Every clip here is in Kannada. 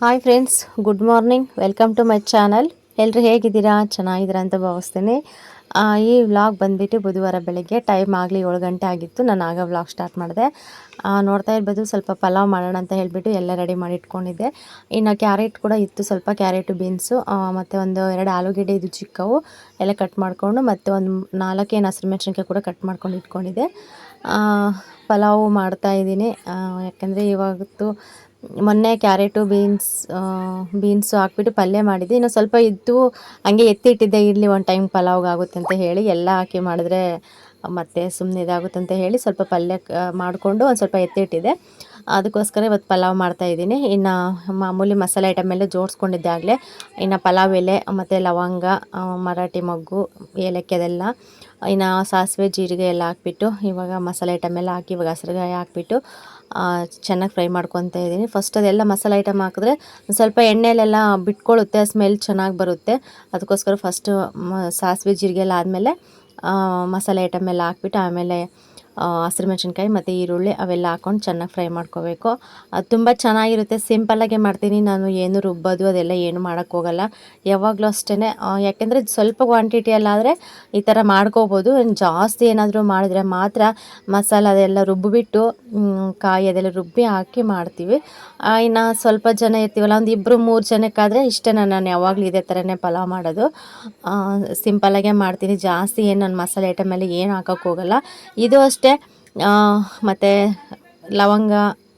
Hi friends good morning welcome to my channel ಎಲ್ಲರೂ ಹೇಗಿದ್ದೀರಾ? ಚೆನ್ನಾಗಿದ್ದೀರಾ ಅಂತ ಭಾವಿಸ್ತೇನೆ. ಈ ವ್ಲಾಗ್ ಬಂದುಬಿಟ್ಟು ಬುಧವಾರ ಬೆಳಗ್ಗೆ ಟೈಮ್ ಆಗಲಿ ಏಳು ಗಂಟೆ ಆಗಿತ್ತು. ನಾನು ಆಗ ವ್ಲಾಗ್ ಸ್ಟಾರ್ಟ್ ಮಾಡಿದೆ. ನೋಡ್ತಾ ಇರ್ಬೋದು ಸ್ವಲ್ಪ ಪಲಾವ್ ಮಾಡೋಣ ಅಂತ ಹೇಳಿಬಿಟ್ಟು ಎಲ್ಲ ರೆಡಿ ಮಾಡಿ ಇಟ್ಕೊಂಡಿದ್ದೆ. ಇನ್ನು ಕ್ಯಾರೆಟ್ ಕೂಡ ಇತ್ತು, ಸ್ವಲ್ಪ ಕ್ಯಾರೆಟು ಬೀನ್ಸು ಮತ್ತು ಒಂದು ಎರಡು ಆಲೂಗೆಡ್ಡೆ, ಇದು ಚಿಕ್ಕವು, ಎಲ್ಲ ಕಟ್ ಮಾಡಿಕೊಂಡು ಮತ್ತು ಒಂದು ನಾಲ್ಕೇನು ಹಸಿರು ಮೆಣಸಿನ್ಕಾಯಿ ಕೂಡ ಕಟ್ ಮಾಡ್ಕೊಂಡು ಇಟ್ಕೊಂಡಿದ್ದೆ. ಪಲಾವು ಮಾಡ್ತಾ ಇದ್ದೀನಿ. ಯಾಕಂದರೆ ಇವಾಗತ್ತು ಮೊನ್ನೆ ಕ್ಯಾರೆಟು, ಬೀನ್ಸ್ ಬೀನ್ಸು ಹಾಕ್ಬಿಟ್ಟು ಪಲ್ಯ ಮಾಡಿದ್ದೆ. ಇನ್ನು ಸ್ವಲ್ಪ ಇದ್ದು ಹಂಗೆ ಎತ್ತಿಟ್ಟಿದ್ದೆ ಇರಲಿ, ಒಂದು ಟೈಮ್ ಪಲಾವ್ಗೆ ಆಗುತ್ತೆ ಅಂತ ಹೇಳಿ ಎಲ್ಲ ಹಾಕಿ ಮಾಡಿದ್ರೆ ಮತ್ತೆ ಸುಮ್ಮನೆ ಇದಾಗುತ್ತೆ ಅಂತ ಹೇಳಿ ಸ್ವಲ್ಪ ಪಲ್ಯ ಮಾಡಿಕೊಂಡು ಒಂದು ಸ್ವಲ್ಪ ಎತ್ತಿಟ್ಟಿದ್ದೆ ಅದಕ್ಕೋಸ್ಕರ ಇವತ್ತು ಪಲಾವ್ ಮಾಡ್ತಾ ಇದ್ದೀನಿ. ಇನ್ನು ಮಾಮೂಲಿ ಮಸಾಲೆ ಐಟಮ್ ಎಲ್ಲ ಜೋಡಿಸ್ಕೊಂಡಿದ್ದೆ ಆಗಲೇ. ಇನ್ನು ಪಲಾವ್ ಎಲೆ, ಮತ್ತು ಲವಂಗ ಮರಾಠಿ ಮೊಗ್ಗು, ಏಲಕ್ಕಿ ಅದೆಲ್ಲ, ಇನ್ನು ಸಾಸಿವೆ, ಜೀರಿಗೆ ಎಲ್ಲ ಹಾಕ್ಬಿಟ್ಟು ಇವಾಗ ಮಸಾಲೆ ಐಟಮ್ ಎಲ್ಲ ಹಾಕಿ ಇವಾಗ ಹಸಿರುಗಾಯಿ ಹಾಕ್ಬಿಟ್ಟು ಚೆನ್ನಾಗಿ ಫ್ರೈ ಮಾಡ್ಕೊತಾ ಇದ್ದೀನಿ ಫಸ್ಟ್ ಅದೆಲ್ಲ ಮಸಾಲೆ ಐಟಮ್ ಹಾಕಿದ್ರೆ ಸ್ವಲ್ಪ ಎಣ್ಣೆಲೆಲ್ಲ ಬಿಟ್ಕೊಳ್ಳುತ್ತೆ ಸ್ಮೆಲ್ ಚೆನ್ನಾಗಿ ಬರುತ್ತೆ. ಅದಕ್ಕೋಸ್ಕರ ಫಸ್ಟು ಸಾಸಿವೆ ಜೀರಿಗೆ ಎಲ್ಲ ಆದಮೇಲೆ ಮಸಾಲೆ ಐಟಮ್ ಎಲ್ಲ ಹಾಕ್ಬಿಟ್ಟು ಆಮೇಲೆ ಹಸಿರು ಮೆಣಸಿನ್ಕಾಯಿ ಮತ್ತು ಈರುಳ್ಳಿ ಅವೆಲ್ಲ ಹಾಕ್ಕೊಂಡು ಚೆನ್ನಾಗಿ ಫ್ರೈ ಮಾಡ್ಕೋಬೇಕು. ತುಂಬ ಚೆನ್ನಾಗಿರುತ್ತೆ. ಸಿಂಪಲ್ಲಾಗೆ ಮಾಡ್ತೀನಿ. ನಾನು ಏನು ರುಬ್ಬೋದು ಅದೆಲ್ಲ ಏನು ಮಾಡೋಕ್ಕೋಗಲ್ಲ ಯಾವಾಗಲೂ ಅಷ್ಟೇ ಯಾಕೆಂದರೆ ಸ್ವಲ್ಪ ಕ್ವಾಂಟಿಟಿಯಲ್ಲಾದರೆ ಈ ಥರ ಮಾಡ್ಕೋಬೋದು. ಜಾಸ್ತಿ ಏನಾದರೂ ಮಾಡಿದ್ರೆ ಮಾತ್ರ ಮಸಾಲ ಅದೆಲ್ಲ ರುಬ್ಬಿಬಿಟ್ಟು ಕಾಯಿ ಅದೆಲ್ಲ ರುಬ್ಬಿ ಹಾಕಿ ಮಾಡ್ತೀವಿ. ಇನ್ನು ಸ್ವಲ್ಪ ಜನ ಇರ್ತೀವಲ್ಲ, ಒಂದು ಇಬ್ಬರು ಮೂರು ಜನಕ್ಕಾದರೆ ಇಷ್ಟೇ ನಾನು ಯಾವಾಗಲೂ ಇದೇ ಥರನೇ ಪಲಾವ್ ಮಾಡೋದು. ಸಿಂಪಲ್ಲಾಗೆ ಮಾಡ್ತೀನಿ. ಜಾಸ್ತಿ ಏನು ನಾನು ಮಸಾಲೆ ಐಟಮಲ್ಲಿ ಏನು ಹಾಕೋಕ್ಕೋಗಲ್ಲ ಇದು ಅಷ್ಟೇ. ಮತ್ತು ಲವಂಗ,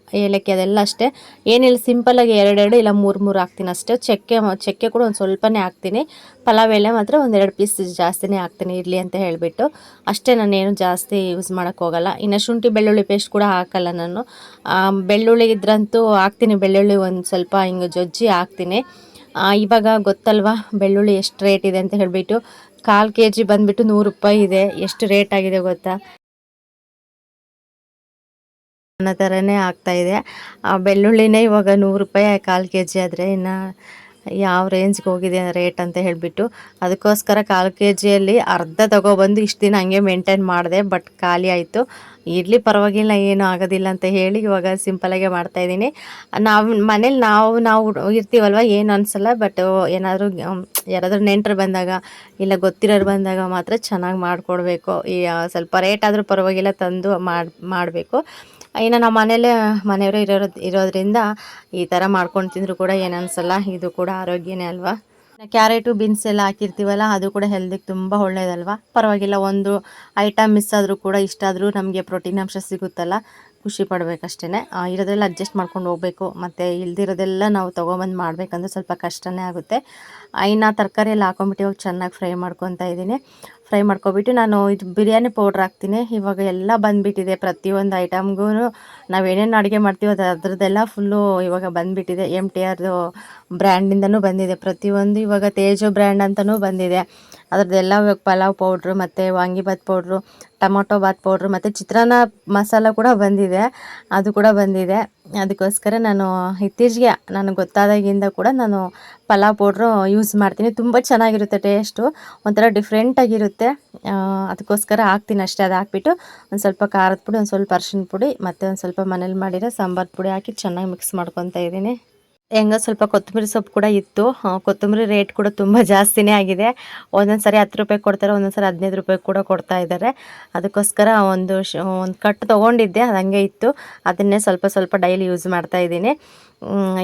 ಏಲಕ್ಕಿ ಅದೆಲ್ಲ ಅಷ್ಟೇ. ಏನಿಲ್ಲ ಸಿಂಪಲಾಗಿ ಎರಡೆರಡು ಇಲ್ಲ ಮೂರು ಮೂರು ಹಾಕ್ತೀನಿ ಅಷ್ಟೇ. ಚಕ್ಕೆ ಚಕ್ಕೆ ಕೂಡ ಒಂದು ಸ್ವಲ್ಪನೇ ಹಾಕ್ತೀನಿ. ಪಲಾವ್ ಎಲೆ ಮಾತ್ರ ಒಂದೆರಡು ಪೀಸ್ ಜಾಸ್ತಿನೇ ಹಾಕ್ತೀನಿ, ಇರಲಿ ಅಂತ ಹೇಳಿಬಿಟ್ಟು. ಅಷ್ಟೇ ನಾನೇನು ಜಾಸ್ತಿ ಯೂಸ್ ಮಾಡೋಕ್ಕೋಗಲ್ಲ ಇನ್ನು ಶುಂಠಿ, ಬೆಳ್ಳುಳ್ಳಿ ಪೇಸ್ಟ್ ಕೂಡ ಹಾಕಲ್ಲ ನಾನು. ಬೆಳ್ಳುಳ್ಳಿ ಇದ್ರಂತೂ ಹಾಕ್ತೀನಿ. ಬೆಳ್ಳುಳ್ಳಿ ಒಂದು ಸ್ವಲ್ಪ ಹಿಂಗೆ ಜಜ್ಜಿ ಹಾಕ್ತೀನಿ. ಇವಾಗ ಗೊತ್ತಲ್ವಾ, ಬೆಳ್ಳುಳ್ಳಿ ಎಷ್ಟು ರೇಟ್ ಇದೆ ಅಂತ ಹೇಳಿಬಿಟ್ಟು. ಕಾಲು ಕೆ ಜಿ ಬಂದುಬಿಟ್ಟು ನೂರು ರೂಪಾಯಿ ಇದೆ. ಎಷ್ಟು ರೇಟ್ ಆಗಿದೆ ಗೊತ್ತಾ? ಅನ್ನೋ ಥರನೇ ಆಗ್ತಾ ಇದೆ. ಆ ಬೆಳ್ಳುಳ್ಳಿನೇ ಇವಾಗ ನೂರು ರೂಪಾಯಿ ಕಾಲು ಕೆ ಜಿ ಆದರೆ ಇನ್ನು ಯಾವ ರೇಂಜ್ಗೆ ಹೋಗಿದೆ ರೇಟ್ ಅಂತ ಹೇಳಿಬಿಟ್ಟು ಅದಕ್ಕೋಸ್ಕರ ಕಾಲು ಕೆ ಜಿಯಲ್ಲಿ ಅರ್ಧ ತಗೊಬಂದು ಇಷ್ಟು ದಿನ ಹಂಗೆ ಮೇಂಟೈನ್ ಮಾಡಿದೆ ಬಟ್ ಖಾಲಿ ಆಯಿತು. ಇಡ್ಲಿ ಪರವಾಗಿಲ್ಲ, ಏನು ಆಗೋದಿಲ್ಲ ಅಂತ ಹೇಳಿ ಇವಾಗ ಸಿಂಪಲಾಗೆ ಮಾಡ್ತಾಯಿದ್ದೀನಿ ನಾವು ಮನೇಲಿ ನಾವು ನಾವು ಇರ್ತೀವಲ್ವ, ಏನು ಅನಿಸಲ್ಲ ಬಟ್ ಏನಾದರೂ ಯಾರಾದರೂ ನೆಂಟರು ಬಂದಾಗ ಇಲ್ಲ ಗೊತ್ತಿರೋರು ಬಂದಾಗ ಮಾತ್ರ ಚೆನ್ನಾಗಿ ಮಾಡಿಕೊಡ್ಬೇಕು. ಈ ಸ್ವಲ್ಪ ರೇಟ್ ಆದರೂ ಪರವಾಗಿಲ್ಲ, ತಂದು ಮಾಡಿ, ಮಾಡಬೇಕು. ಇನ್ನು ನಮ್ಮ ಮನೇಲೇ ಮನೆಯವರು ಇರೋ ಇರೋದ್ರಿಂದ ಈ ಥರ ಮಾಡ್ಕೊಂಡು ತಿಂದರೂ ಕೂಡ ಏನು ಇದು ಕೂಡ ಆರೋಗ್ಯನೇ ಅಲ್ವಾ? ಕ್ಯಾರೆಟು ಬೀನ್ಸ್ ಎಲ್ಲ ಹಾಕಿರ್ತೀವಲ್ಲ, ಅದು ಕೂಡ ಹೆಲ್ದಿಗೆ ತುಂಬ ಒಳ್ಳೆಯದಲ್ವ ಪರವಾಗಿಲ್ಲ, ಒಂದು ಐಟಮ್ ಮಿಸ್ ಆದರೂ ಕೂಡ ಇಷ್ಟಾದರೂ ನಮಗೆ ಪ್ರೋಟೀನ್ ಅಂಶ ಸಿಗುತ್ತಲ್ಲ, ಖುಷಿ ಪಡಬೇಕಷ್ಟೇ ಇರೋದ್ರಲ್ಲಿ ಅಡ್ಜಸ್ಟ್ ಮಾಡ್ಕೊಂಡು ಹೋಗಬೇಕು, ಮತ್ತು ಇಲ್ದಿರೋದೆಲ್ಲ ನಾವು ತೊಗೊಬಂದು ಮಾಡಬೇಕಂದ್ರೆ ಸ್ವಲ್ಪ ಕಷ್ಟನೇ ಆಗುತ್ತೆ. ಇನ್ನು ತರಕಾರಿ ಎಲ್ಲ ಹಾಕೊಂಬಿಟ್ಟು ಇವಾಗ ಚೆನ್ನಾಗಿ ಫ್ರೈ ಮಾಡ್ಕೊತಾ ಇದ್ದೀನಿ. ಫ್ರೈ ಮಾಡ್ಕೊಬಿಟ್ಟು ನಾನು ಇದು ಬಿರಿಯಾನಿ ಪೌಡ್ರ್ ಹಾಕ್ತೀನಿ. ಇವಾಗ ಎಲ್ಲ ಬಂದುಬಿಟ್ಟಿದೆ ಪ್ರತಿಯೊಂದು ಐಟಮ್ಗೂ. ನಾವು ಏನೇನು ಅಡುಗೆ ಮಾಡ್ತೀವಿ ಅದು ಅದ್ರದ್ದೆಲ್ಲ ಫುಲ್ಲು ಇವಾಗ ಬಂದುಬಿಟ್ಟಿದೆ. ಎಂ ಟಿ ಆರ್ದು ಬ್ರ್ಯಾಂಡಿಂದನೂ ಬಂದಿದೆ. ಪ್ರತಿಯೊಂದು ಇವಾಗ ತೇಜು ಬ್ರ್ಯಾಂಡ್ ಅಂತಲೂ ಬಂದಿದೆ. ಅದ್ರದ್ದೆಲ್ಲ ಪಲಾವ್ ಪೌಡ್ರು ಮತ್ತು vangi bath powder, tomato bath powder ಮತ್ತು ಚಿತ್ರಾನ್ನ ಮಸಾಲ ಕೂಡ ಬಂದಿದೆ. ಅದು ಕೂಡ ಬಂದಿದೆ. ಅದಕ್ಕೋಸ್ಕರ ನಾನು ಇತ್ತೀಚೆಗೆ ನನಗೆ ಗೊತ್ತಾದಾಗಿಂದ ಕೂಡ ನಾನು ಪಲಾವ್ ಪೌಡ್ರು ಯೂಸ್ ಮಾಡ್ತೀನಿ. ತುಂಬ ಚೆನ್ನಾಗಿರುತ್ತೆ ಟೇಸ್ಟು ಒಂಥರ ಡಿಫ್ರೆಂಟಾಗಿರುತ್ತೆ ಅದಕ್ಕೋಸ್ಕರ ಹಾಕ್ತೀನಿ ಅಷ್ಟೇ. ಅದು ಹಾಕ್ಬಿಟ್ಟು ಒಂದು ಸ್ವಲ್ಪ ಖಾರದ ಪುಡಿ, ಒಂದು ಸ್ವಲ್ಪ ಅರ್ಶಿನ ಪುಡಿ, ಮತ್ತು ಒಂದು ಸ್ವಲ್ಪ ಮನೇಲಿ ಮಾಡಿರೋ ಸಾಂಬಾರು ಪುಡಿ ಹಾಕಿ ಚೆನ್ನಾಗಿ ಮಿಕ್ಸ್ ಮಾಡ್ಕೊತಾ ಇದ್ದೀನಿ ಹೆಂಗೋ ಸ್ವಲ್ಪ ಕೊತ್ತಂಬರಿ ಸೊಪ್ಪು ಕೂಡ ಇತ್ತು. ಕೊತ್ತಂಬರಿ ರೇಟ್ ಕೂಡ ತುಂಬ ಜಾಸ್ತಿನೇ ಆಗಿದೆ. ಒಂದೊಂದು ಸರಿ ಹತ್ತು ರೂಪಾಯಿ ಕೊಡ್ತಾರೆ ಒಂದೊಂದು ಸರಿ ಹದಿನೈದು ರೂಪಾಯಿ ಕೂಡ ಕೊಡ್ತಾ ಇದ್ದಾರೆ. ಅದಕ್ಕೋಸ್ಕರ ಒಂದು ಒಂದು ಕಟ್ ತೊಗೊಂಡಿದ್ದೆ ಅದು ಹಂಗೆ ಇತ್ತು. ಅದನ್ನೇ ಸ್ವಲ್ಪ ಸ್ವಲ್ಪ ಡೈಲಿ ಯೂಸ್ ಮಾಡ್ತಾ ಇದ್ದೀನಿ.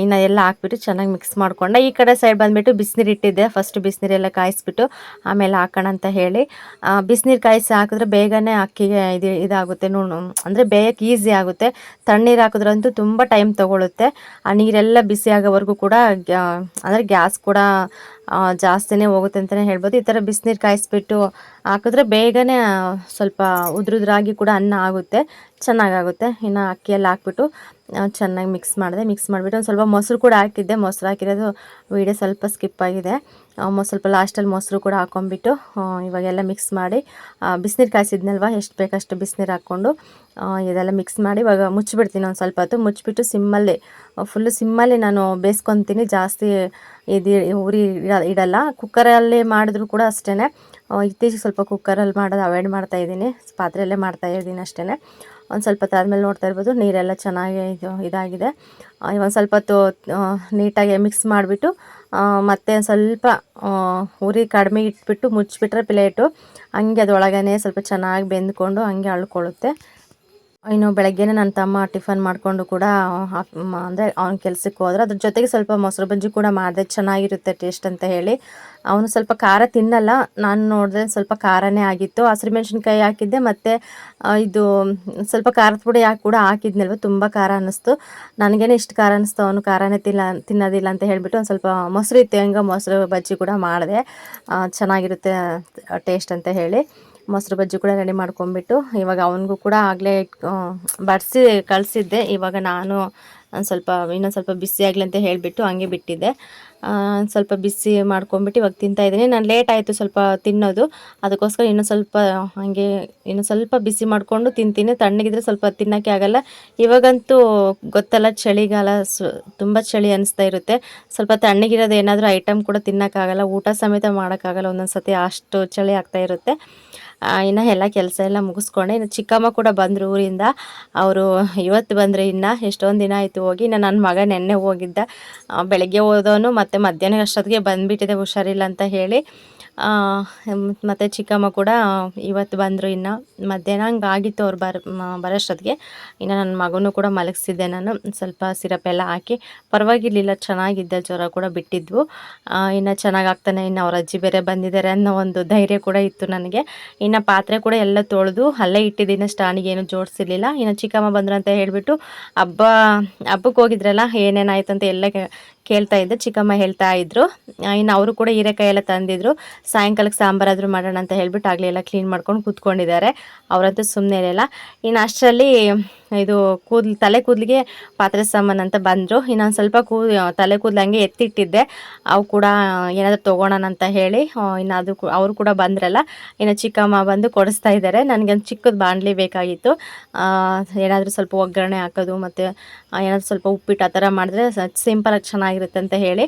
ಇನ್ನು ಎಲ್ಲ ಹಾಕ್ಬಿಟ್ಟು ಚೆನ್ನಾಗಿ ಮಿಕ್ಸ್ ಮಾಡ್ಕೊಂಡೆ. ಈ ಕಡೆ ಸೈಡ್ ಬಂದುಬಿಟ್ಟು ಬಿಸಿನೀರು ಇಟ್ಟಿದ್ದೆ. ಫಸ್ಟ್ ಬಿಸಿನೀರೆಲ್ಲ ಕಾಯಿಸ್ಬಿಟ್ಟು ಆಮೇಲೆ ಹಾಕೋಣ ಅಂತ ಹೇಳಿ. ಬಿಸಿನೀರು ಕಾಯಿಸಿ ಹಾಕಿದ್ರೆ ಬೇಗನೆ ಅಕ್ಕಿಗೆ ಇದು ಇದಾಗುತ್ತೆ. ನೋಡು ಅಂದರೆ ಬೇಯಕ್ಕೆ ಈಸಿ ಆಗುತ್ತೆ. ತಣ್ಣೀರು ಹಾಕಿದ್ರಂತೂ ತುಂಬ ಟೈಮ್ ತೊಗೊಳುತ್ತೆ. ಆ, ನೀರೆಲ್ಲ ಬಿಸಿ ಆಗೋವರೆಗೂ ಕೂಡ ಅಂದರೆ ಗ್ಯಾಸ್ ಕೂಡ ಜಾಸ್ತಿನೇ ಹೋಗುತ್ತೆ ಅಂತಲೇ ಹೇಳ್ಬೋದು. ಈ ಥರ ಬಿಸಿನೀರು ಕಾಯಿಸ್ಬಿಟ್ಟು ಹಾಕಿದ್ರೆ ಬೇಗನೆ ಸ್ವಲ್ಪ ಉದ್ರುದ್ರಾಗಿ ಕೂಡ ಅನ್ನ ಆಗುತ್ತೆ. ಚೆನ್ನಾಗಾಗುತ್ತೆ. ಇನ್ನು ಅಕ್ಕಿಯಲ್ಲಿ ಹಾಕ್ಬಿಟ್ಟು ಚೆನ್ನಾಗಿ ಮಿಕ್ಸ್ ಮಾಡಿದೆ. ಮಿಕ್ಸ್ ಮಾಡಿಬಿಟ್ಟು ಒಂದು ಸ್ವಲ್ಪ ಮೊಸರು ಕೂಡ ಹಾಕಿದ್ದೆ. ಮೊಸರು ಹಾಕಿರೋದು ವೀಡಿಯೋ ಸ್ವಲ್ಪ ಸ್ಕಿಪ್ ಆಗಿದೆ. ಆ, ಮೊ ಸ್ವಲ್ಪ ಲಾಸ್ಟಲ್ಲಿ ಮೊಸರು ಕೂಡ ಹಾಕ್ಕೊಂಬಿಟ್ಟು ಆ, ಇವಾಗೆಲ್ಲ ಮಿಕ್ಸ್ ಮಾಡಿ ಬಿಸಿನೀರು ಕಾಯಿಸಿದ್ನಲ್ವ ಎಷ್ಟು ಬೇಕಷ್ಟು ಬಿಸಿನೀರು ಹಾಕ್ಕೊಂಡು ಇದೆಲ್ಲ ಮಿಕ್ಸ್ ಮಾಡಿ ಇವಾಗ ಮುಚ್ಚಿಬಿಡ್ತೀನಿ ಒಂದು ಸ್ವಲ್ಪ ಹೊತ್ತು. ಮುಚ್ಚಿಬಿಟ್ಟು ಸಿಮ್ಮಲ್ಲಿ ಫುಲ್ಲು ಸಿಮ್ಮಲ್ಲಿ ನಾನು ಬೇಯಿಸ್ಕೊತೀನಿ ಜಾಸ್ತಿ ಇದು ಉರಿ ಇಡ- ಇಡಲ್ಲ. ಕುಕ್ಕರಲ್ಲಿ ಮಾಡಿದ್ರು ಕೂಡ ಅಷ್ಟೇ ಇತ್ತೀಚೆಗೆ ಸ್ವಲ್ಪ ಕುಕ್ಕರಲ್ಲಿ ಮಾಡೋದು ಅವಾಯ್ಡ್ ಮಾಡ್ತಾ ಇದ್ದೀನಿ. ಪಾತ್ರೆಯಲ್ಲೇ ಮಾಡ್ತಾ ಇದ್ದೀನಿ ಅಷ್ಟೇ ಒಂದು ಸ್ವಲ್ಪ ಹೊತ್ತು ಆದಮೇಲೆ ನೋಡ್ತಾ ಇರ್ಬೋದು ನೀರೆಲ್ಲ ಚೆನ್ನಾಗಿ ಇದು ಇದಾಗಿದೆ. ಒಂದು ಸ್ವಲ್ಪ ಹೊತ್ತು ನೀಟಾಗಿ ಮಿಕ್ಸ್ ಮಾಡಿಬಿಟ್ಟು ಮತ್ತೆ ಸ್ವಲ್ಪ ಉರಿ ಕಡಿಮೆ ಇಟ್ಬಿಟ್ಟು ಮುಚ್ಚಿಬಿಟ್ರೆ ಪ್ಲೇಟು. ಹಂಗೆ ಅದರೊಳಗನೆ ಸ್ವಲ್ಪ ಚೆನ್ನಾಗಿ ಬೆಂದ್ಕೊಂಡು ಹಂಗೆ ಅಳ್ಕೊಳ್ಳುತ್ತೆ. ಇನ್ನು ಬೆಳಗ್ಗೆನೇ ನನ್ನ ತಮ್ಮ ಟಿಫನ್ ಮಾಡಿಕೊಂಡು ಕೂಡ ಅಂದರೆ ಅವ್ನ ಕೆಲಸಕ್ಕೆ ಹೋದ್ರೆ. ಅದ್ರ ಜೊತೆಗೆ ಸ್ವಲ್ಪ ಮೊಸರು ಬಜ್ಜಿ ಕೂಡ ಮಾಡಿದೆ. ಚೆನ್ನಾಗಿರುತ್ತೆ ಟೇಸ್ಟ್ ಅಂತ ಹೇಳಿ. ಅವನು ಸ್ವಲ್ಪ ಖಾರ ತಿನ್ನಲ್ಲ. ನಾನು ನೋಡಿದೆ ಸ್ವಲ್ಪ ಖಾರನೇ ಆಗಿತ್ತು. ಹಸಿರು ಮೆಣಸಿನ್ಕಾಯಿ ಹಾಕಿದ್ದೆ. ಮತ್ತು ಇದು, ಸ್ವಲ್ಪ ಖಾರದ ಪುಡಿ ಹಾಕಿ, ಕೂಡ ಹಾಕಿದ್ನಲ್ವ. ತುಂಬ ಖಾರ ಅನ್ನಿಸ್ತು. ನನಗೇನೆ ಇಷ್ಟು ಖಾರ ಅನ್ನಿಸ್ತು. ಅವನು ಖಾರನೇ ತಿನ್ನ ತಿನ್ನೋದಿಲ್ಲ ಅಂತ ಹೇಳಿಬಿಟ್ಟು ಒಂದು ಸ್ವಲ್ಪ ಮೊಸರು ಇತ್ತು. ಹೆಂಗೆ ಮೊಸರು ಬಜ್ಜಿ ಕೂಡ ಮಾಡಿದೆ. ಚೆನ್ನಾಗಿರುತ್ತೆ ಟೇಸ್ಟ್ ಅಂತ ಹೇಳಿ. ಮೊಸರು ಬಜ್ಜಿ ಕೂಡ ರೆಡಿ ಮಾಡ್ಕೊಂಬಿಟ್ಟು ಇವಾಗ ಅವನಿಗೂ ಕೂಡ ಆಗಲೇ ಬಡಿಸಿ ಕಳಿಸಿದ್ದೆ. ಇವಾಗ ನಾನು ಸ್ವಲ್ಪ, ಇನ್ನೊಂದು ಸ್ವಲ್ಪ ಬಿಸಿ ಆಗಲಿ ಅಂತ ಹೇಳಿಬಿಟ್ಟು ಹಂಗೆ ಬಿಟ್ಟಿದ್ದೆ. ಸ್ವಲ್ಪ ಬಿಸಿ ಮಾಡ್ಕೊಂಬಿಟ್ಟು ಇವಾಗ ತಿಂತಾ ಇದ್ದೀನಿ. ನಾನು ಲೇಟ್ ಆಯಿತು ಸ್ವಲ್ಪ ತಿನ್ನೋದು. ಅದಕ್ಕೋಸ್ಕರ ಇನ್ನೊಂದು ಸ್ವಲ್ಪ ಹಾಗೆ, ಇನ್ನೊಂದು ಸ್ವಲ್ಪ ಬಿಸಿ ಮಾಡಿಕೊಂಡು ತಿಂತೀನಿ. ತಣ್ಣಗಿದ್ರೆ ಸ್ವಲ್ಪ ತಿನ್ನೋಕ್ಕೆ ಆಗಲ್ಲ. ಇವಾಗಂತೂ ಗೊತ್ತಲ್ಲ, ಚಳಿಗಾಲ ಸು, ತುಂಬ ಚಳಿ ಅನಿಸ್ತಾ ಇರುತ್ತೆ. ಸ್ವಲ್ಪ ತಣ್ಣಗಿರೋದು ಏನಾದರೂ ಐಟಮ್ ಕೂಡ ತಿನ್ನೋಕ್ಕಾಗಲ್ಲ ಊಟ ಸಮೇತ ಮಾಡೋಕ್ಕಾಗಲ್ಲ ಒಂದೊಂದು ಸತಿ ಅಷ್ಟು ಚಳಿ ಆಗ್ತಾ ಇರುತ್ತೆ. ಇನ್ನು ಎಲ್ಲ ಕೆಲಸ ಎಲ್ಲ ಮುಗಿಸ್ಕೊಂಡೆ. ಇನ್ನು ಚಿಕ್ಕಮ್ಮ ಕೂಡ ಬಂದರು ಊರಿಂದ. ಅವರು ಇವತ್ತು ಬಂದರೆ ಇನ್ನು ಎಷ್ಟೊಂದು ದಿನ ಆಯಿತು ಹೋಗಿ ನನ್ನ ಮಗ ನೆನ್ನೆ ಹೋಗಿದ್ದ. ಬೆಳಗ್ಗೆ ಹೋದವನು ಮತ್ತು ಮಧ್ಯಾಹ್ನ ಅಷ್ಟೊತ್ತಿಗೆ ಬಂದುಬಿಟ್ಟಿದೆ ಹುಷಾರಿಲ್ಲ ಅಂತ ಹೇಳಿ. ಮತ್ತು ಚಿಕ್ಕಮ್ಮ ಕೂಡ ಇವತ್ತು ಬಂದರು ಇನ್ನು. ಮಧ್ಯಾಹ್ನ ಹಂಗೆ ಆಗಿತ್ತು ಅವ್ರು ಬರ ಬರೋಷ್ಟೊತ್ತಿಗೆ ಇನ್ನು ನನ್ನ ಮಗನೂ ಕೂಡ ಮಲಗಿಸಿದ್ದೆ ನಾನು. ಸ್ವಲ್ಪ ಸಿರಪ್ ಎಲ್ಲ ಹಾಕಿ. ಪರವಾಗಿರಲಿಲ್ಲ, ಚೆನ್ನಾಗಿದ್ದ ಜ್ವರ ಕೂಡ ಬಿಟ್ಟಿದ್ವು. ಇನ್ನು ಚೆನ್ನಾಗಿ ಆಗ್ತಾನೆ ಇನ್ನು ಅವ್ರ ಅಜ್ಜಿ ಬೇರೆ ಬಂದಿದ್ದಾರೆ ಅನ್ನೋ ಒಂದು ಧೈರ್ಯ ಕೂಡ ಇತ್ತು ನನಗೆ. ಇನ್ನು ಪಾತ್ರೆ ಕೂಡ ಎಲ್ಲ ತೊಳೆದು ಅಲ್ಲೇ ಇಟ್ಟಿದ್ದೀನಿ ಸ್ಟಾಣಿಗೆ ಏನು ಜೋಡಿಸಿರ್ಲಿಲ್ಲ. ಇನ್ನು ಚಿಕ್ಕಮ್ಮ ಬಂದರು ಅಂತ ಹೇಳಿಬಿಟ್ಟು ಹಬ್ಬ ಹಬ್ಬಕ್ಕೆ ಹೋಗಿದ್ರಲ್ಲ ಏನೇನಾಯ್ತು ಅಂತ ಎಲ್ಲ ಕೇಳ್ತಾ ಇದ್ದೆ. ಚಿಕ್ಕಮ್ಮ ಹೇಳ್ತಾ ಇದ್ರು. ಇನ್ನು ಅವರು ಕೂಡ ಹೀರೆಕಾಯಿ ಎಲ್ಲ ತಂದಿದ್ರು. ಸಾಯಂಕಾಲಕ್ಕೆ ಸಾಂಬಾರಾದರೂ ಮಾಡೋಣ ಅಂತ ಹೇಳ್ಬಿಟ್ಟು ಆಗಲೇ ಎಲ್ಲ ಕ್ಲೀನ್ ಮಾಡ್ಕೊಂಡು ಕೂತ್ಕೊಂಡಿದ್ದಾರೆ. ಅವರಂತೂ ಸುಮ್ಮನೆ ಇರಲಿಲ್ಲ. ಇನ್ನು ಅಷ್ಟರಲ್ಲಿ, ಇದು ಕೂದ್ ತಲೆ ಕೂದಲಿಗೆ ಪಾತ್ರೆ ಸಾಮಾನು ಅಂತ ಬಂದರು. ಇನ್ನೊಂದು ಸ್ವಲ್ಪ ಕೂ ತಲೆ ಕೂದಲು ಹಂಗೆ ಎತ್ತಿಟ್ಟಿದ್ದೆ. ಅವು ಕೂಡ ಏನಾದರೂ ತೊಗೊಳೋಣ ಅಂತ ಹೇಳಿ ಇನ್ನು ಅದು ಅವರು ಕೂಡ ಬಂದ್ರಲ್ಲ. ಇನ್ನು ಚಿಕ್ಕಮ್ಮ ಬಂದು ಕೊಡಿಸ್ತಾ ಇದ್ದಾರೆ. ನನಗೊಂದು ಚಿಕ್ಕದು ಬಾಣಲಿ ಬೇಕಾಗಿತ್ತು. ಏನಾದರೂ ಸ್ವಲ್ಪ ಒಗ್ಗರಣೆ ಹಾಕೋದು ಮತ್ತು ಏನಾದರೂ ಸ್ವಲ್ಪ ಉಪ್ಪಿಟ್ಟು ಆ ಥರ ಮಾಡಿದ್ರೆ ಸಿಂಪಲಾಗಿ ಚೆನ್ನಾಗಿರುತ್ತೆ ಅಂತ ಹೇಳಿ.